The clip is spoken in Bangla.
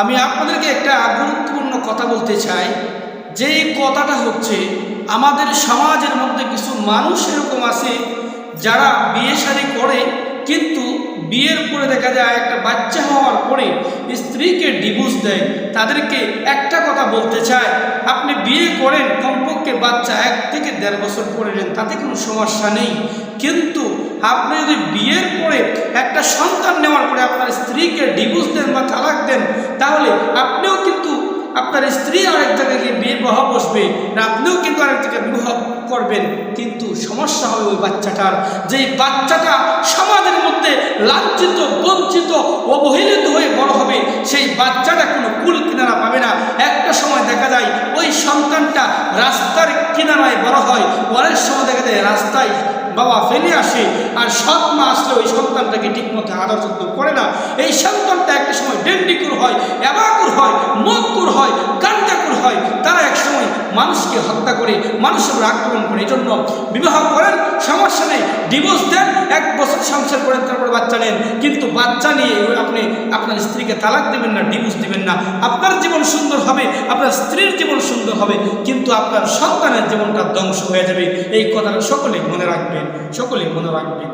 আমি আপনাদেরকে একটা গুরুত্বপূর্ণ কথা বলতে চাই। যেই কথাটা হচ্ছে, আমাদের সমাজের মধ্যে কিছু মানুষ এরকম আছে, যারা বিয়ে শাদী করে, কিন্তু বিয়ের পরে দেখা যায় একটা বাচ্চা হওয়ার পরে স্ত্রীকে ডিভোর্স দেয়। তাদেরকে একটা কথা বলতে চায় আপনি বিয়ে করেন, কমপক্ষে বাচ্চা এক থেকে দেড় বছর পরে নেন, তাতে কোনো সমস্যা নেই। কিন্তু আপনি যদি বিয়ের পরে একটা সন্তান নেওয়ার পরে আপনার স্ত্রীকে ডিভোর্স দেন বা তালাক দেন তাহলে আপনিও কিন্তু আপনার স্ত্রী আরেক জায়গায় গিয়ে বিবাহ বসবে আপনিও কিন্তু আরেক জায়গায় বিবাহ করবেন। কিন্তু সমস্যা হবে ওই বাচ্চাটার। যেই বাচ্চাটা সমাজের মধ্যে লাঞ্ছিত, বঞ্চিত, অবহেলিত হয়ে বড় হবে, সেই বাচ্চাটা কোনো কুল কিনারা পাবে না। একটা সময় দেখা যায়, ওই সন্তানটা রাস্তার কিনারায় বড় হয় অনেক সময় বাবা ফেলে আসে আর সৎ মা আসলে ওই সন্তানটাকে ঠিকমতো আদর যত্ন করে না। এই সন্তানটা একটা সময় ডেন্ডিকুর হয়, অ্যাবাকুর হয়, মদকুর হয় গান্ডাকুর হয়। তারা এক সময় মানুষকে হত্যা করে, মানুষের আক্রমণ করে। এই জন্য বিবাহ করেন সমস্যা নেই। ডিভোর্স দেন, এক বছর সংসার করেন, তারপরে বাচ্চা নেন। কিন্তু বাচ্চা নিয়ে আপনি, আপনার স্ত্রীকে তালাক দেবেন না ডিভোর্স দেবেন না। আপনার জীবন সুন্দর হবে, আপনার স্ত্রীর জীবন সুন্দর হবে, কিন্তু আপনার সন্তানের জীবনটা ধ্বংস হয়ে যাবে। এই কথাটা সকলে মনে রাখবেন, সকলে মনে রাখবেন।